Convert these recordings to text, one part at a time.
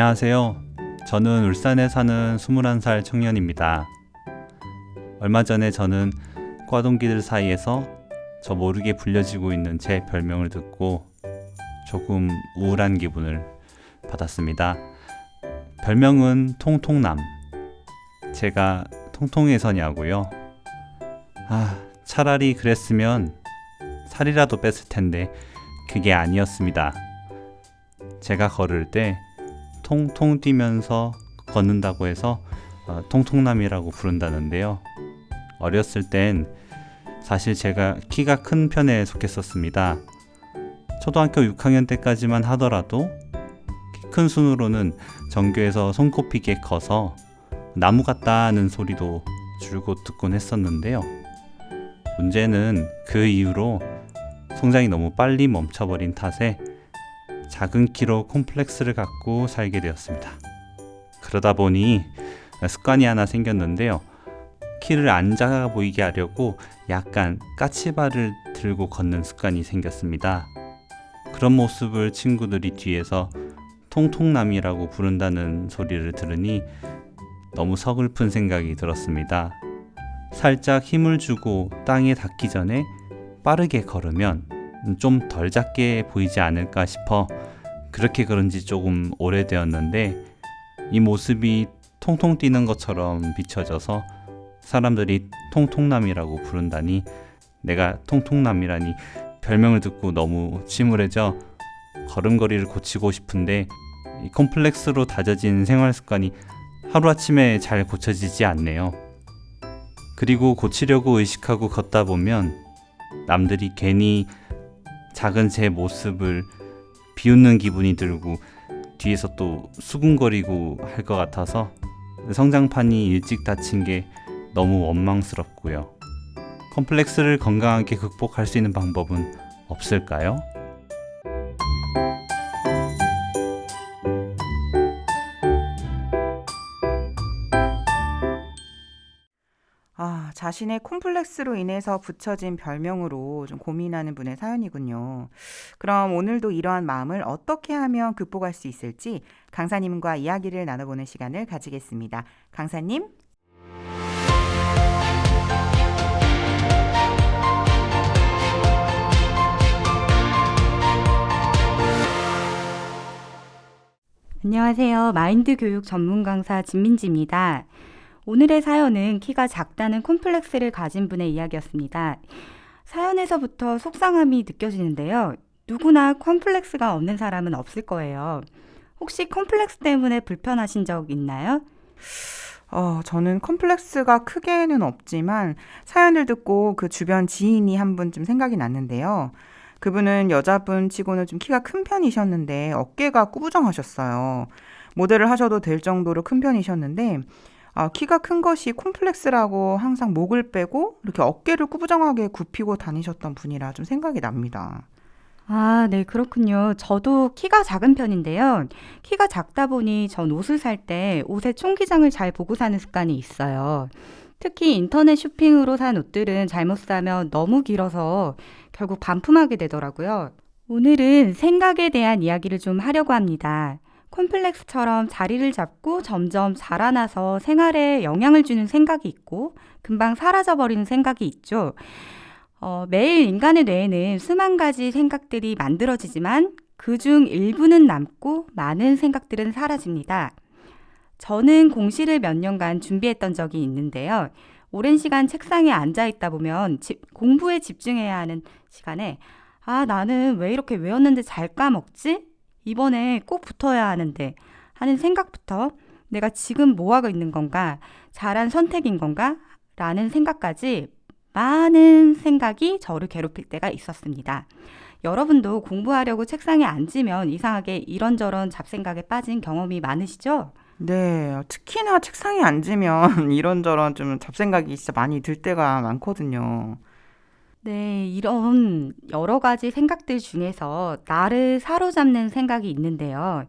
안녕하세요. 저는 울산에 사는 21살 청년입니다. 얼마 전에 저는 과 동기들 사이에서 저 모르게 불려지고 있는 제 별명을 듣고 조금 우울한 기분을 받았습니다. 별명은 통통남. 제가 통통해서냐고요? 아, 차라리 그랬으면 살이라도 뺐을 텐데 그게 아니었습니다. 제가 걸을 때 통통 뛰면서 걷는다고 해서 어, 통통남이라고 부른다는데요. 어렸을 땐 사실 제가 키가 큰 편에 속했었습니다. 초등학교 6학년 때까지만 하더라도 키 큰 순으로는 전교에서 손꼽히게 커서 나무 같다는 소리도 줄곧 듣곤 했었는데요. 문제는 그 이후로 성장이 너무 빨리 멈춰버린 탓에 작은 키로 콤플렉스를 갖고 살게 되었습니다. 그러다 보니 습관이 하나 생겼는데요. 키를 안 작아 보이게 하려고 약간 까치발을 들고 걷는 습관이 생겼습니다. 그런 모습을 친구들이 뒤에서 통통남이라고 부른다는 소리를 들으니 너무 서글픈 생각이 들었습니다. 살짝 힘을 주고 땅에 닿기 전에 빠르게 걸으면 좀 덜 작게 보이지 않을까 싶어 그렇게 그런 지 조금 오래되었는데 이 모습이 통통 뛰는 것처럼 비춰져서 사람들이 통통남이라고 부른다니 내가 통통남이라니 별명을 듣고 너무 침울해져 걸음걸이를 고치고 싶은데 이 콤플렉스로 다져진 생활 습관이 하루아침에 잘 고쳐지지 않네요. 그리고 고치려고 의식하고 걷다 보면 남들이 괜히 작은 제 모습을 비웃는 기분이 들고 뒤에서 또 수군거리고 할 것 같아서 성장판이 일찍 닫힌 게 너무 원망스럽고요. 컴플렉스를 건강하게 극복할 수 있는 방법은 없을까요? 자신의 콤플렉스로 인해서 붙여진 별명으로 좀 고민하는 분의 사연이군요. 그럼 오늘도 이러한 마음을 어떻게 하면 극복할 수 있을지 강사님과 이야기를 나눠보는 시간을 가지겠습니다. 강사님? 안녕하세요. 마인드 교육 전문 강사 진민지입니다. 오늘의 사연은 키가 작다는 콤플렉스를 가진 분의 이야기였습니다. 사연에서부터 속상함이 느껴지는데요. 누구나 콤플렉스가 없는 사람은 없을 거예요. 혹시 콤플렉스 때문에 불편하신 적 있나요? 어, 저는 컴플렉스가 크게는 없지만 사연을 듣고 그 주변 지인이 한분좀 생각이 났는데요. 그분은 여자분 치고는 좀 키가 큰 편이셨는데 어깨가 꾸부정하셨어요. 모델을 하셔도 될 정도로 큰 편이셨는데 아, 키가 큰 것이 콤플렉스라고 항상 목을 빼고 이렇게 어깨를 꾸부정하게 굽히고 다니셨던 분이라 좀 생각이 납니다. 아, 네, 그렇군요. 저도 키가 작은 편인데요. 키가 작다 보니 전 옷을 살 때 옷의 총기장을 잘 보고 사는 습관이 있어요. 특히 인터넷 쇼핑으로 산 옷들은 잘못 사면 너무 길어서 결국 반품하게 되더라고요. 오늘은 생각에 대한 이야기를 좀 하려고 합니다. 콤플렉스처럼 자리를 잡고 점점 자라나서 생활에 영향을 주는 생각이 있고 금방 사라져 버리는 생각이 있죠. 어, 매일 인간의 뇌에는 수만 가지 생각들이 만들어지지만 그 중 일부는 남고 많은 생각들은 사라집니다. 저는 공시를 몇 년간 준비했던 적이 있는데요. 오랜 시간 책상에 앉아 있다 보면 집, 공부에 집중해야 하는 시간에 아, 나는 왜 이렇게 외웠는데 잘 까먹지? 이번에 꼭 붙어야 하는데 하는 생각부터 내가 지금 뭐 하고 있는 건가? 잘한 선택인 건가? 라는 생각까지 많은 생각이 저를 괴롭힐 때가 있었습니다. 여러분도 공부하려고 책상에 앉으면 이상하게 이런저런 잡생각에 빠진 경험이 많으시죠? 네, 특히나 책상에 앉으면 이런저런 좀 잡생각이 진짜 많이 들 때가 많거든요. 네, 이런 여러 가지 생각들 중에서 나를 사로잡는 생각이 있는데요.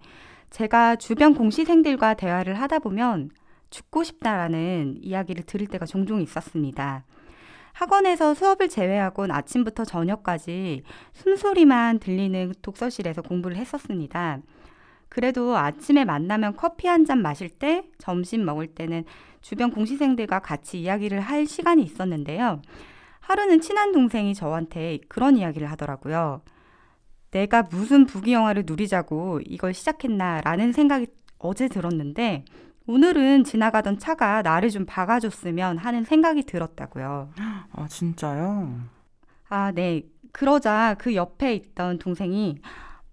제가 주변 공시생들과 대화를 하다 보면 죽고 싶다라는 이야기를 들을 때가 종종 있었습니다. 학원에서 수업을 제외하곤 아침부터 저녁까지 숨소리만 들리는 독서실에서 공부를 했었습니다. 그래도 아침에 만나면 커피 한 잔 마실 때, 점심 먹을 때는 주변 공시생들과 같이 이야기를 할 시간이 있었는데요. 하루는 친한 동생이 저한테 그런 이야기를 하더라고요. 내가 무슨 부귀 영화를 누리자고 이걸 시작했나 라는 생각이 어제 들었는데 오늘은 지나가던 차가 나를 좀 박아줬으면 하는 생각이 들었다고요. 아, 진짜요? 아, 네. 그러자 그 옆에 있던 동생이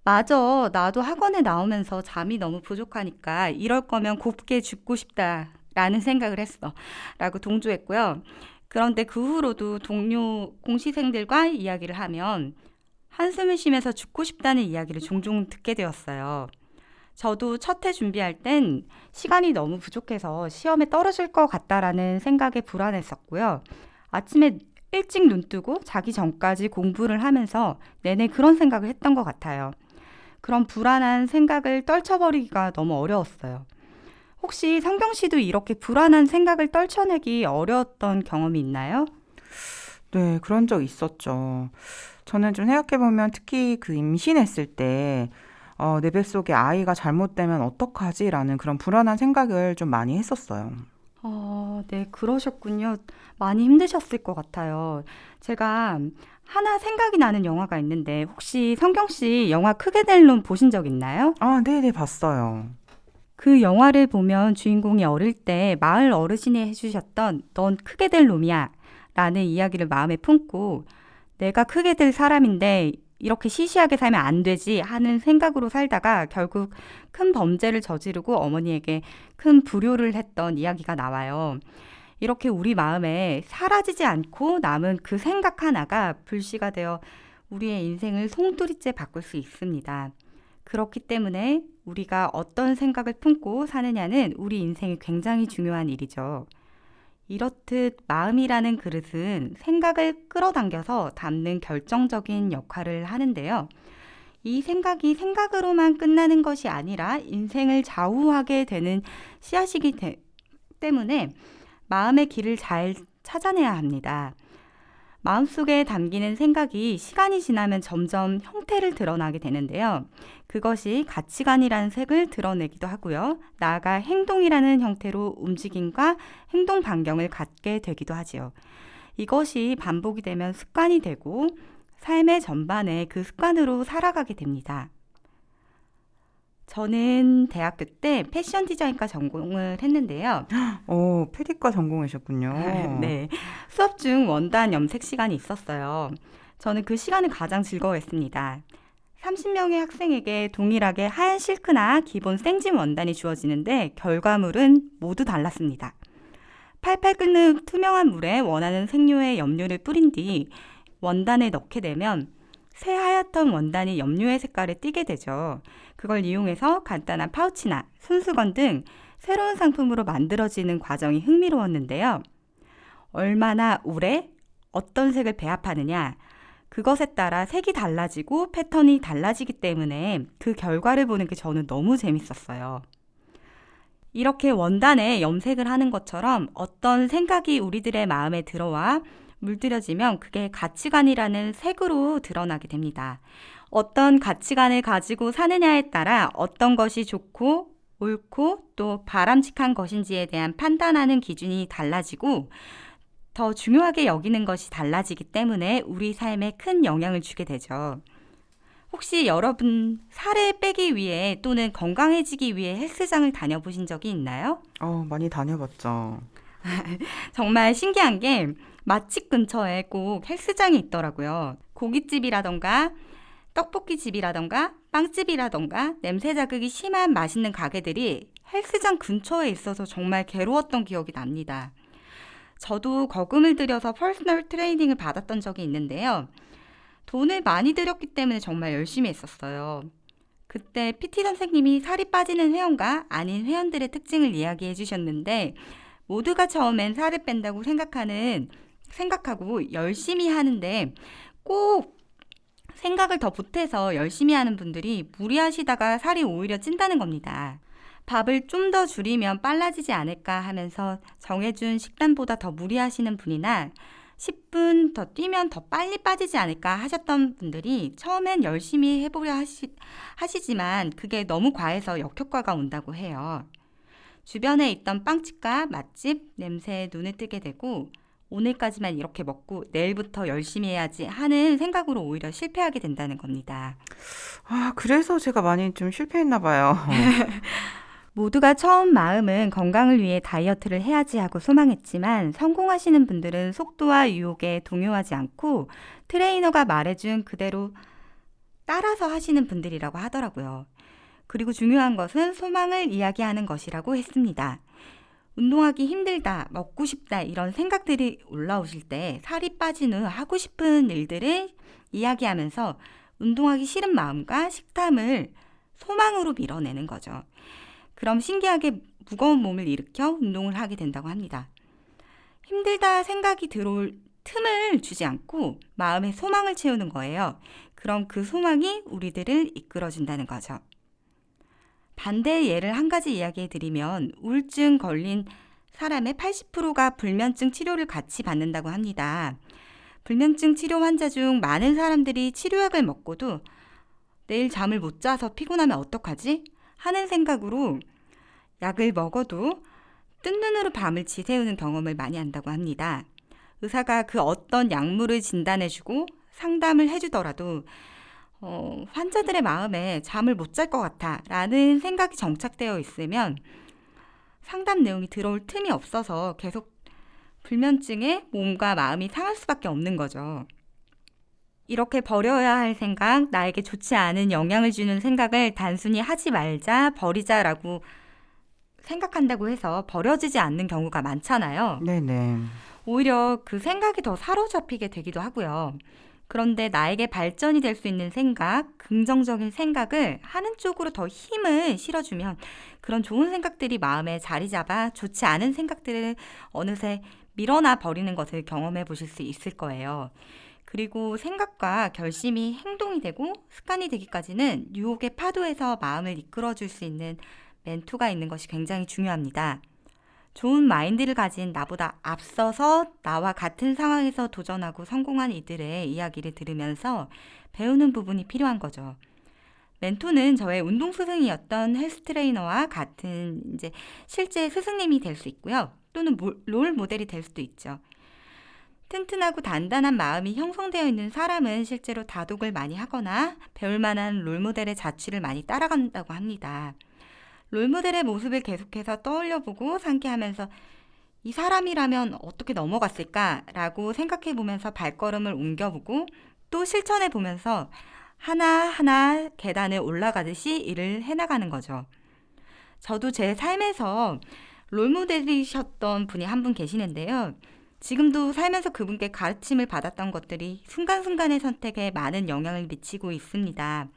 맞아. 나도 학원에 나오면서 잠이 너무 부족하니까 이럴 거면 곱게 죽고 싶다 라는 생각을 했어. 라고 동조했고요. 그런데 그 후로도 동료 공시생들과 이야기를 하면 한숨을 쉬면서 죽고 싶다는 이야기를 종종 듣게 되었어요. 저도 첫 해 준비할 땐 시간이 너무 부족해서 시험에 떨어질 것 같다라는 생각에 불안했었고요. 아침에 일찍 눈 뜨고 자기 전까지 공부를 하면서 내내 그런 생각을 했던 것 같아요. 그런 불안한 생각을 떨쳐버리기가 너무 어려웠어요. 혹시 성경 씨도 이렇게 불안한 생각을 떨쳐내기 어려웠던 경험이 있나요? 네, 그런 적 있었죠. 저는 좀 생각해보면 특히 그 임신했을 때, 어, 내 뱃속에 아이가 잘못되면 어떡하지 라는 그런 불안한 생각을 좀 많이 했었어요. 어, 네, 그러셨군요. 많이 힘드셨을 것 같아요. 제가 하나 생각이 나는 영화가 있는데 혹시 성경 씨 영화 크게 될놈 보신 적 있나요? 아, 네네, 봤어요. 그 영화를 보면 주인공이 어릴 때 마을 어르신이 해주셨던 넌 크게 될 놈이야 라는 이야기를 마음에 품고 내가 크게 될 사람인데 이렇게 시시하게 살면 안 되지 하는 생각으로 살다가 결국 큰 범죄를 저지르고 어머니에게 큰 불효를 했던 이야기가 나와요. 이렇게 우리 마음에 사라지지 않고 남은 그 생각 하나가 불씨가 되어 우리의 인생을 송두리째 바꿀 수 있습니다. 그렇기 때문에 우리가 어떤 생각을 품고 사느냐는 우리 인생에 굉장히 중요한 일이죠. 이렇듯 마음이라는 그릇은 생각을 끌어당겨서 담는 결정적인 역할을 하는데요. 이 생각이 생각으로만 끝나는 것이 아니라 인생을 좌우하게 되는 씨앗이기 때- 때문에 마음의 길을 잘 찾아내야 합니다. 마음속에 담기는 생각이 시간이 지나면 점점 형태를 드러나게 되는데요. 그것이 가치관이라는 색을 드러내기도 하고요. 나아가 행동이라는 형태로 움직임과 행동 반경을 갖게 되기도 하지요. 이것이 반복이 되면 습관이 되고 삶의 전반에 그 습관으로 살아가게 됩니다. 저는 대학교 때 패션 디자인과 전공을 했는데요. 어, 패디과 전공하셨군요. 네. 수업 중 원단 염색 시간이 있었어요. 저는 그 시간을 가장 즐거워했습니다. 30명의 학생에게 동일하게 하얀 실크나 기본 생진 원단이 주어지는데 결과물은 모두 달랐습니다. 팔팔 끓는 투명한 물에 원하는 색료의 염료를 뿌린 뒤 원단을 넣게 되면 새하얗던 원단이 염료의 색깔을 띠게 되죠. 그걸 이용해서 간단한 파우치나 손수건 등 새로운 상품으로 만들어지는 과정이 흥미로웠는데요. 얼마나 오래 어떤 색을 배합하느냐 그것에 따라 색이 달라지고 패턴이 달라지기 때문에 그 결과를 보는 게 저는 너무 재밌었어요. 이렇게 원단에 염색을 하는 것처럼 어떤 생각이 우리들의 마음에 들어와 물들여지면 그게 가치관이라는 색으로 드러나게 됩니다. 어떤 가치관을 가지고 사느냐에 따라 어떤 것이 좋고 옳고 또 바람직한 것인지에 대한 판단하는 기준이 달라지고 더 중요하게 여기는 것이 달라지기 때문에 우리 삶에 큰 영향을 주게 되죠. 혹시 여러분 살을 빼기 위해 또는 건강해지기 위해 헬스장을 다녀보신 적이 있나요? 어, 많이 다녀봤죠. 정말 신기한 게 맛집 근처에 꼭 헬스장이 있더라고요. 고깃집이라던가 떡볶이집이라던가 빵집이라던가 냄새 자극이 심한 맛있는 가게들이 헬스장 근처에 있어서 정말 괴로웠던 기억이 납니다. 저도 거금을 들여서 퍼스널 트레이닝을 받았던 적이 있는데요. 돈을 많이 들였기 때문에 정말 열심히 했었어요. 그때 PT 선생님이 살이 빠지는 회원과 아닌 회원들의 특징을 이야기해 주셨는데 모두가 처음엔 살을 뺀다고 생각하는 생각하고 열심히 하는데 꼭 생각을 더 보태서 열심히 하는 분들이 무리하시다가 살이 오히려 찐다는 겁니다. 밥을 좀 더 줄이면 빨라지지 않을까 하면서 정해준 식단보다 더 무리하시는 분이나 10분 더 뛰면 더 빨리 빠지지 않을까 하셨던 분들이 처음엔 열심히 해보려 하시, 하시지만 그게 너무 과해서 역효과가 온다고 해요. 주변에 있던 빵집과 맛집 냄새에 눈에 띄게 되고 오늘까지만 이렇게 먹고 내일부터 열심히 해야지 하는 생각으로 오히려 실패하게 된다는 겁니다. 아, 그래서 제가 많이 좀 실패했나 봐요. 모두가 처음 마음은 건강을 위해 다이어트를 해야지 하고 소망했지만 성공하시는 분들은 속도와 유혹에 동요하지 않고 트레이너가 말해준 그대로 따라서 하시는 분들이라고 하더라고요. 그리고 중요한 것은 소망을 이야기하는 것이라고 했습니다. 운동하기 힘들다, 먹고 싶다 이런 생각들이 올라오실 때 살이 빠진 후 하고 싶은 일들을 이야기하면서 운동하기 싫은 마음과 식탐을 소망으로 밀어내는 거죠. 그럼 신기하게 무거운 몸을 일으켜 운동을 하게 된다고 합니다. 힘들다 생각이 들어올 틈을 주지 않고 마음의 소망을 채우는 거예요. 그럼 그 소망이 우리들을 이끌어준다는 거죠. 반대의 예를 한 가지 이야기해 드리면 우울증 걸린 사람의 80%가 불면증 치료를 같이 받는다고 합니다. 불면증 치료 환자 중 많은 사람들이 치료약을 먹고도 내일 잠을 못 자서 피곤하면 어떡하지? 하는 생각으로 약을 먹어도 뜬 눈으로 밤을 지새우는 경험을 많이 한다고 합니다. 의사가 그 어떤 약물을 진단해주고 상담을 해주더라도 어, 환자들의 마음에 잠을 못 잘 것 같아 라는 생각이 정착되어 있으면 상담 내용이 들어올 틈이 없어서 계속 불면증에 몸과 마음이 상할 수밖에 없는 거죠. 이렇게 버려야 할 생각, 나에게 좋지 않은 영향을 주는 생각을 단순히 하지 말자, 버리자라고 생각한다고 해서 버려지지 않는 경우가 많잖아요. 네네. 오히려 그 생각이 더 사로잡히게 되기도 하고요. 그런데 나에게 발전이 될 수 있는 생각, 긍정적인 생각을 하는 쪽으로 더 힘을 실어주면 그런 좋은 생각들이 마음에 자리 잡아 좋지 않은 생각들을 어느새 밀어놔 버리는 것을 경험해 보실 수 있을 거예요. 그리고 생각과 결심이 행동이 되고 습관이 되기까지는 유혹의 파도에서 마음을 이끌어 줄 수 있는 멘토가 있는 것이 굉장히 중요합니다. 좋은 마인드를 가진 나보다 앞서서 나와 같은 상황에서 도전하고 성공한 이들의 이야기를 들으면서 배우는 부분이 필요한 거죠. 멘토는 저의 운동 스승이었던 헬스 트레이너와 같은 이제 실제 스승님이 될 수 있고요. 또는 모- 롤 모델이 될 수도 있죠. 튼튼하고 단단한 마음이 형성되어 있는 사람은 실제로 다독을 많이 하거나 배울 만한 롤 모델의 자취를 많이 따라간다고 합니다. 롤모델의 모습을 계속해서 떠올려보고 상기하면서 이 사람이라면 어떻게 넘어갔을까라고 생각해 보면서 발걸음을 옮겨보고 또 실천해 보면서 하나하나 계단을 올라가듯이 일을 해나가는 거죠. 저도 제 삶에서 롤모델이셨던 분이 한 분 계시는데요. 지금도 살면서 그분께 가르침을 받았던 것들이 순간순간의 선택에 많은 영향을 미치고 있습니다.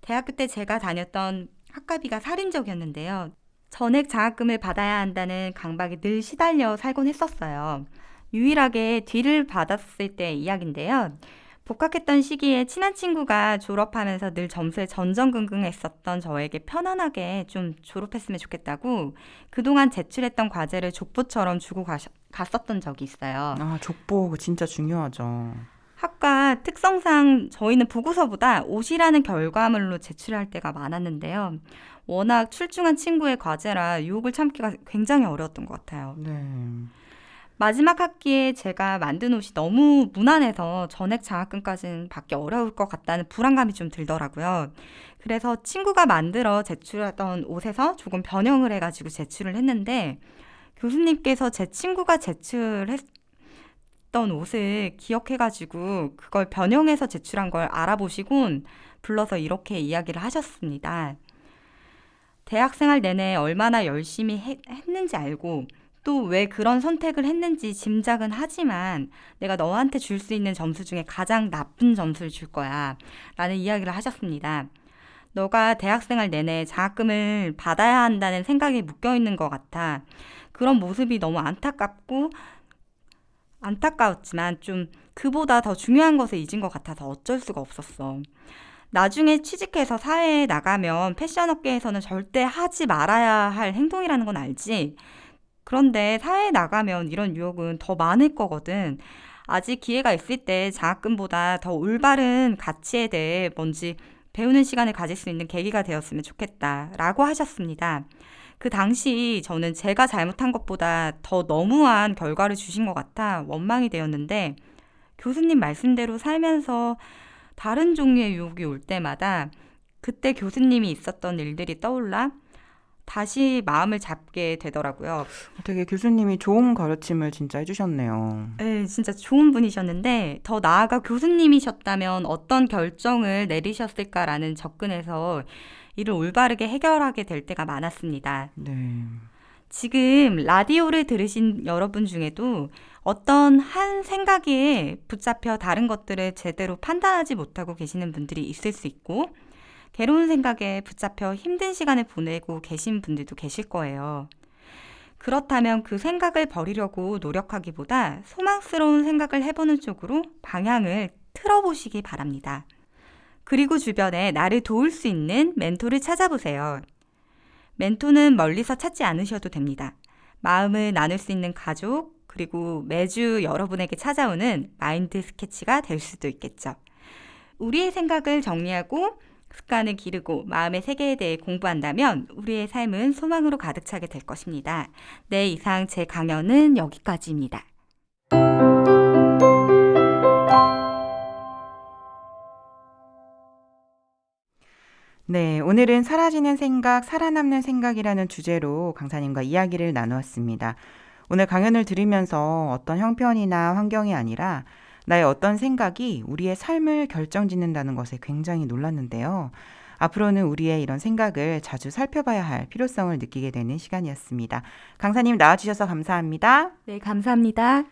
대학교 때 제가 다녔던 학과비가 살인적이었는데요. 전액 장학금을 받아야 한다는 강박에 늘 시달려 살곤 했었어요. 유일하게 뒤를 받았을 때 이야기인데요. 복학했던 시기에 친한 친구가 졸업하면서 늘 점수에 전전긍긍했었던 저에게 편안하게 좀 졸업했으면 좋겠다고 그동안 제출했던 과제를 족보처럼 주고 가셨, 갔었던 적이 있어요. 아, 족보 진짜 중요하죠. 학과 특성상 저희는 보고서보다 옷이라는 결과물로 제출할 때가 많았는데요. 워낙 출중한 친구의 과제라 유혹을 참기가 굉장히 어려웠던 것 같아요. 네. 마지막 학기에 제가 만든 옷이 너무 무난해서 전액 장학금까지는 받기 어려울 것 같다는 불안감이 좀 들더라고요. 그래서 친구가 만들어 제출하던 옷에서 조금 변형을 해가지고 제출을 했는데 교수님께서 제 친구가 제출했 던 옷을 기억해가지고 그걸 변형해서 제출한 걸 알아보시곤 불러서 이렇게 이야기를 하셨습니다. 대학생활 내내 얼마나 열심히 해- 했는지 알고 또 왜 그런 선택을 했는지 짐작은 하지만 내가 너한테 줄 수 있는 점수 중에 가장 나쁜 점수를 줄 거야. 라는 이야기를 하셨습니다. 너가 대학생활 내내 장학금을 받아야 한다는 생각이 묶여 있는 것 같아. 그런 모습이 너무 안타깝고 안타까웠지만 좀 그보다 더 중요한 것을 잊은 것 같아서 어쩔 수가 없었어. 나중에 취직해서 사회에 나가면 패션 업계에서는 절대 하지 말아야 할 행동이라는 건 알지. 그런데 사회에 나가면 이런 유혹은 더 많을 거거든. 아직 기회가 있을 때 장학금보다 더 올바른 가치에 대해 뭔지 배우는 시간을 가질 수 있는 계기가 되었으면 좋겠다 라고 하셨습니다. 그 당시 저는 제가 잘못한 것보다 더 너무한 결과를 주신 것 같아 원망이 되었는데 교수님 말씀대로 살면서 다른 종류의 유혹이 올 때마다 그때 교수님이 있었던 일들이 떠올라 다시 마음을 잡게 되더라고요. 되게 교수님이 좋은 가르침을 진짜 해주셨네요. 네, 진짜 좋은 분이셨는데 더 나아가 교수님이셨다면 어떤 결정을 내리셨을까라는 접근에서 이를 올바르게 해결하게 될 때가 많았습니다. 네. 지금 라디오를 들으신 여러분 중에도 어떤 한 생각에 붙잡혀 다른 것들을 제대로 판단하지 못하고 계시는 분들이 있을 수 있고, 괴로운 생각에 붙잡혀 힘든 시간을 보내고 계신 분들도 계실 거예요. 그렇다면 그 생각을 버리려고 노력하기보다 소망스러운 생각을 해보는 쪽으로 방향을 틀어보시기 바랍니다. 그리고 주변에 나를 도울 수 있는 멘토를 찾아보세요. 멘토는 멀리서 찾지 않으셔도 됩니다. 마음을 나눌 수 있는 가족, 그리고 매주 여러분에게 찾아오는 마인드 스케치가 될 수도 있겠죠. 우리의 생각을 정리하고 습관을 기르고 마음의 세계에 대해 공부한다면 우리의 삶은 소망으로 가득 차게 될 것입니다. 네, 이상 제 강연은 여기까지입니다. 네, 오늘은 사라지는 생각, 살아남는 생각이라는 주제로 강사님과 이야기를 나누었습니다. 오늘 강연을 들으면서 어떤 형편이나 환경이 아니라 나의 어떤 생각이 우리의 삶을 결정짓는다는 것에 굉장히 놀랐는데요. 앞으로는 우리의 이런 생각을 자주 살펴봐야 할 필요성을 느끼게 되는 시간이었습니다. 강사님 나와주셔서 감사합니다. 네, 감사합니다.